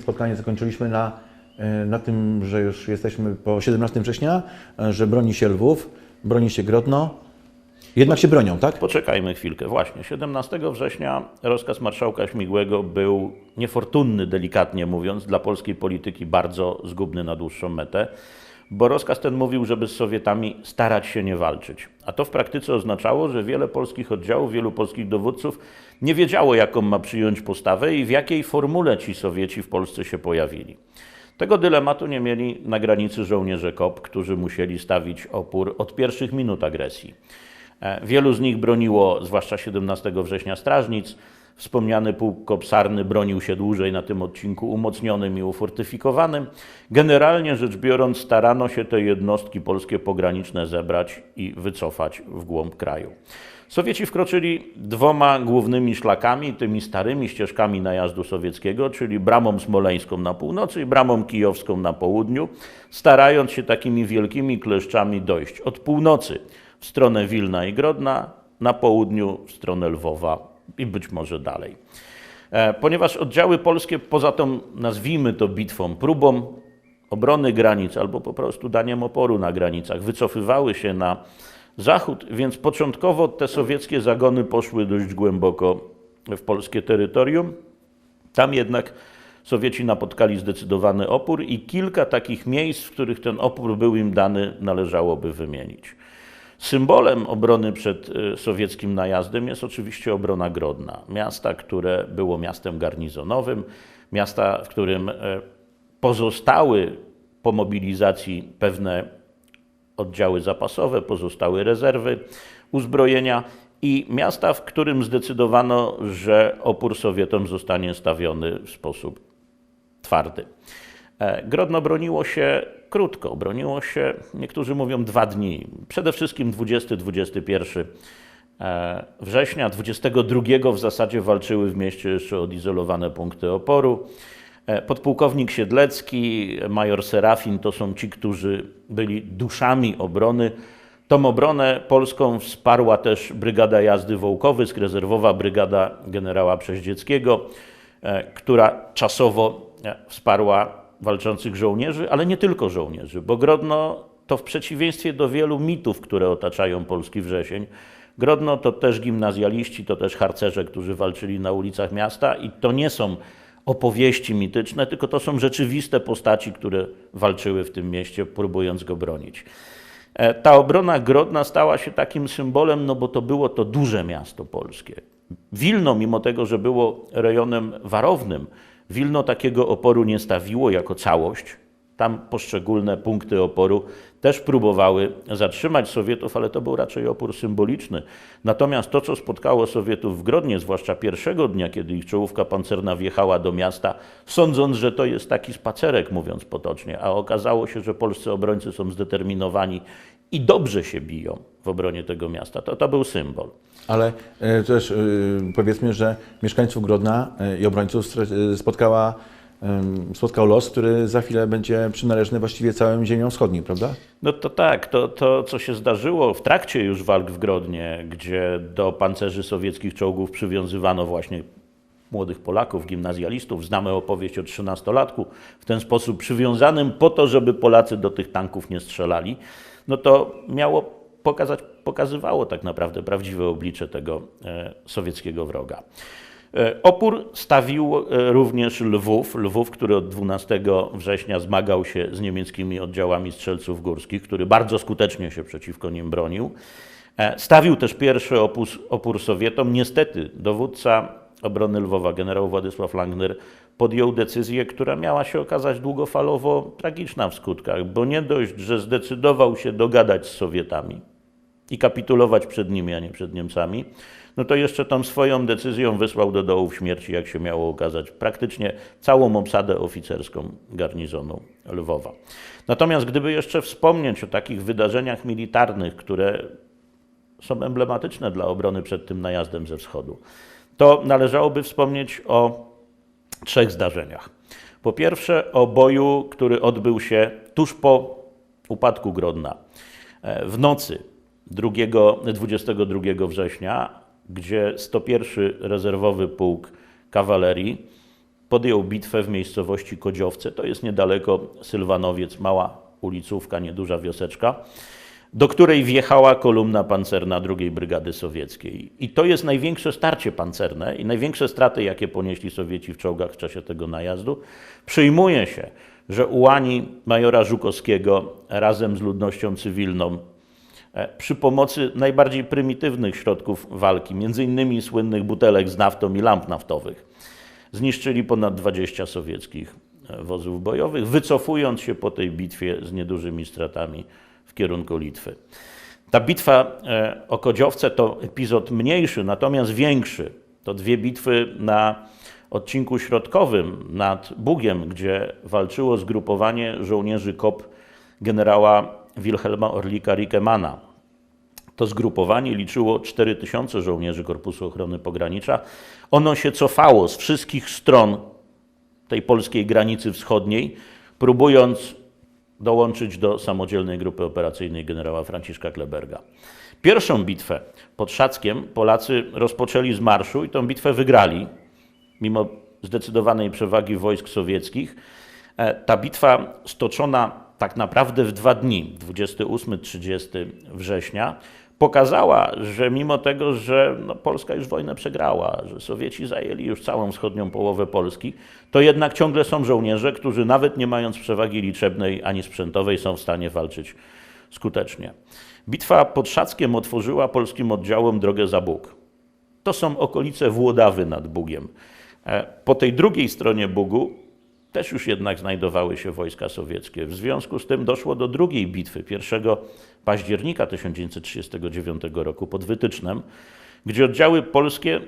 spotkanie zakończyliśmy na, e, na tym, że już jesteśmy po 17 września, e, że broni się Lwów, broni się Grodno. Jednak się bronią, tak? Poczekajmy chwilkę. Właśnie, 17 września rozkaz marszałka Śmigłego był niefortunny, delikatnie mówiąc, dla polskiej polityki bardzo zgubny na dłuższą metę, bo rozkaz ten mówił, żeby z Sowietami starać się nie walczyć. A to w praktyce oznaczało, że wiele polskich oddziałów, wielu polskich dowódców nie wiedziało, jaką ma przyjąć postawę i w jakiej formule ci Sowieci w Polsce się pojawili. Tego dylematu nie mieli na granicy żołnierze KOP, którzy musieli stawić opór od pierwszych minut agresji. E, Wielu z nich broniło, zwłaszcza 17 września, strażnic. Wspomniany pułk kopsarny bronił się dłużej na tym odcinku umocnionym i ufortyfikowanym. Generalnie rzecz biorąc, starano się te jednostki polskie pograniczne zebrać i wycofać w głąb kraju. Sowieci wkroczyli dwoma głównymi szlakami, tymi starymi ścieżkami najazdu sowieckiego, czyli bramą smoleńską na północy i bramą kijowską na południu, starając się takimi wielkimi kleszczami dojść od północy w stronę Wilna i Grodna, na południu w stronę Lwowa i być może dalej. E, Ponieważ oddziały polskie poza tą, nazwijmy to bitwą, próbą obrony granic albo po prostu daniem oporu na granicach, wycofywały się na zachód, więc początkowo te sowieckie zagony poszły dość głęboko w polskie terytorium. Tam jednak Sowieci napotkali zdecydowany opór i kilka takich miejsc, w których ten opór był im dany, należałoby wymienić. Symbolem obrony przed y, sowieckim najazdem jest oczywiście obrona Grodna, miasta, które było miastem garnizonowym, miasta, w którym e, pozostały po mobilizacji pewne oddziały zapasowe, pozostały rezerwy uzbrojenia i miasta, w którym zdecydowano, że opór Sowietom zostanie stawiony w sposób twardy. E, Grodno broniło się krótko, broniło się, niektórzy mówią, dwa dni. Przede wszystkim 20-21 e, września, 22 w zasadzie walczyły w mieście jeszcze odizolowane punkty oporu. E, Podpułkownik Siedlecki, major Serafin to są ci, którzy byli duszami obrony. Tą obronę polską wsparła też Brygada Jazdy Wołkowysk, rezerwowa brygada generała Przeździeckiego, e, która czasowo wsparła walczących żołnierzy, ale nie tylko żołnierzy, bo Grodno to w przeciwieństwie do wielu mitów, które otaczają polski wrzesień, Grodno to też gimnazjaliści, to też harcerze, którzy walczyli na ulicach miasta i to nie są opowieści mityczne, tylko to są rzeczywiste postaci, które walczyły w tym mieście, próbując go bronić. E, Ta obrona Grodna stała się takim symbolem, no bo to było to duże miasto polskie. Wilno, mimo tego, że było rejonem warownym, Wilno takiego oporu nie stawiło jako całość. Tam poszczególne punkty oporu też próbowały zatrzymać Sowietów, ale to był raczej opór symboliczny. Natomiast to, co spotkało Sowietów w Grodnie, zwłaszcza pierwszego dnia, kiedy ich czołówka pancerna wjechała do miasta, sądząc, że to jest taki spacerek, mówiąc potocznie, a okazało się, że polscy obrońcy są zdeterminowani i dobrze się biją w obronie tego miasta, to to był symbol. Ale e, też e, powiedzmy, że mieszkańców Grodna e, i obrońców spotkała, spotkał los, który za chwilę będzie przynależny właściwie całym ziemiom wschodnim, prawda? No to tak, to, to co się zdarzyło w trakcie już walk w Grodnie, gdzie do pancerzy sowieckich czołgów przywiązywano właśnie młodych Polaków, gimnazjalistów. Znamy opowieść o trzynastolatku w ten sposób przywiązanym po to, żeby Polacy do tych tanków nie strzelali. No to miało pokazać, pokazywało tak naprawdę prawdziwe oblicze tego e, sowieckiego wroga. E, Opór stawił e, również Lwów, Lwów, który od 12 września zmagał się z niemieckimi oddziałami strzelców górskich, który bardzo skutecznie się przeciwko nim bronił. Stawił też pierwszy opus, opór Sowietom. Niestety dowódca obrony Lwowa, generał Władysław Langner, podjął decyzję, która miała się okazać długofalowo tragiczna w skutkach, bo nie dość, że zdecydował się dogadać z Sowietami i kapitulować przed nimi, a nie przed Niemcami, no to jeszcze tą swoją decyzją wysłał do dołów śmierci, jak się miało okazać, praktycznie całą obsadę oficerską garnizonu Lwowa. Natomiast gdyby jeszcze wspomnieć o takich wydarzeniach militarnych, które są emblematyczne dla obrony przed tym najazdem ze wschodu, to należałoby wspomnieć o trzech zdarzeniach. Po pierwsze, o boju, który odbył się tuż po upadku Grodna. E, W nocy 2, 22 września, gdzie 101 rezerwowy pułk kawalerii podjął bitwę w miejscowości Kodziowce. To jest niedaleko Sylwanowiec, mała ulicówka, nieduża wioseczka, do której wjechała kolumna pancerna II Brygady Sowieckiej. I to jest największe starcie pancerne i największe straty, jakie ponieśli Sowieci w czołgach w czasie tego najazdu. Przyjmuje się, że ułani majora Żukowskiego razem z ludnością cywilną przy pomocy najbardziej prymitywnych środków walki, innymi słynnych butelek z naftą i lamp naftowych, zniszczyli ponad 20 sowieckich e, wozów bojowych, wycofując się po tej bitwie z niedużymi stratami w kierunku Litwy. Ta bitwa e, o Kodziowce to epizod mniejszy, natomiast większy. To dwie bitwy na odcinku środkowym nad Bugiem, gdzie walczyło zgrupowanie żołnierzy KOP generała Wilhelma Orlika Rikemana. To zgrupowanie liczyło 4000 żołnierzy Korpusu Ochrony Pogranicza. Ono się cofało z wszystkich stron tej polskiej granicy wschodniej, próbując dołączyć do samodzielnej grupy operacyjnej generała Franciszka Kleberga. Pierwszą bitwę pod Szackiem Polacy rozpoczęli z marszu i tą bitwę wygrali, mimo zdecydowanej przewagi wojsk sowieckich. E, Ta bitwa stoczona tak naprawdę w dwa dni, 28-30 września, pokazała, że mimo tego, że no, Polska już wojnę przegrała, że Sowieci zajęli już całą wschodnią połowę Polski, to jednak ciągle są żołnierze, którzy nawet nie mając przewagi liczebnej ani sprzętowej są w stanie walczyć skutecznie. Bitwa pod Szackiem otworzyła polskim oddziałom drogę za Bóg. To są okolice Włodawy nad Bugiem. E, Po tej drugiej stronie Bugu też już jednak znajdowały się wojska sowieckie. W związku z tym doszło do drugiej bitwy 1 października 1939 roku pod Wytycznem, gdzie oddziały polskie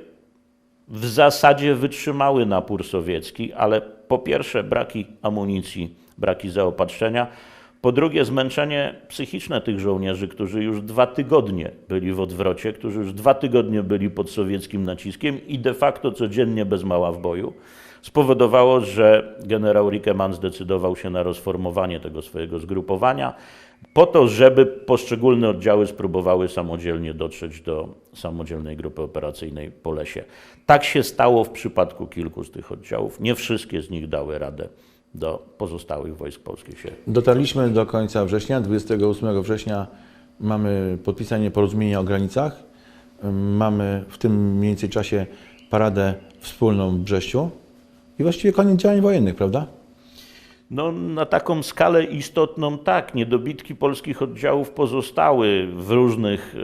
w zasadzie wytrzymały napór sowiecki, ale po pierwsze braki amunicji, braki zaopatrzenia, po drugie zmęczenie psychiczne tych żołnierzy, którzy już dwa tygodnie byli w odwrocie, którzy już dwa tygodnie byli pod sowieckim naciskiem i de facto codziennie bez mała w boju, spowodowało, że generał Rickemann zdecydował się na rozformowanie tego swojego zgrupowania po to, żeby poszczególne oddziały spróbowały samodzielnie dotrzeć do samodzielnej grupy operacyjnej po lesie. Tak się stało w przypadku kilku z tych oddziałów. Nie wszystkie z nich dały radę do pozostałych wojsk polskich się Dotarliśmy do końca września. 28 września mamy podpisanie porozumienia o granicach. Mamy w tym mniej więcej czasie paradę wspólną w Brześciu i właściwie koniec działań wojennych, prawda? No, na taką skalę istotną tak. Niedobitki polskich oddziałów pozostały w różnych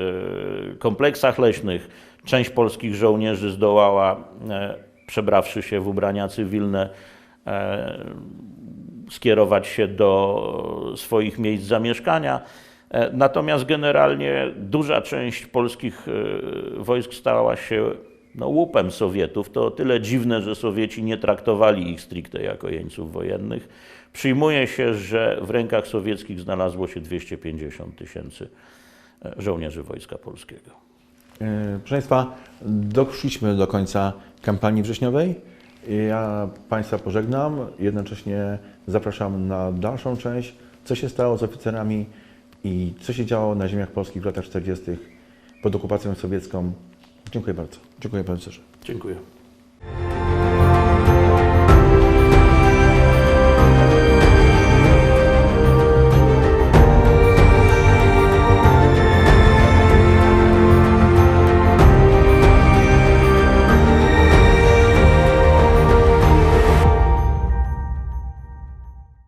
e, kompleksach leśnych. Część polskich żołnierzy zdołała, e, przebrawszy się w ubrania cywilne, e, skierować się do swoich miejsc zamieszkania. Natomiast generalnie duża część polskich wojsk stała się no, łupem Sowietów. To o tyle dziwne, że Sowieci nie traktowali ich stricte jako jeńców wojennych. Przyjmuje się, że w rękach sowieckich znalazło się 250 tysięcy e, żołnierzy Wojska Polskiego. E, Proszę Państwa, doszliśmy do końca kampanii wrześniowej. Ja Państwa pożegnam, jednocześnie zapraszam na dalszą część, co się stało z oficerami i co się działo na ziemiach polskich w latach 40. pod okupacją sowiecką. Dziękuję bardzo. Dziękuję Panie Profesorze. Dziękuję.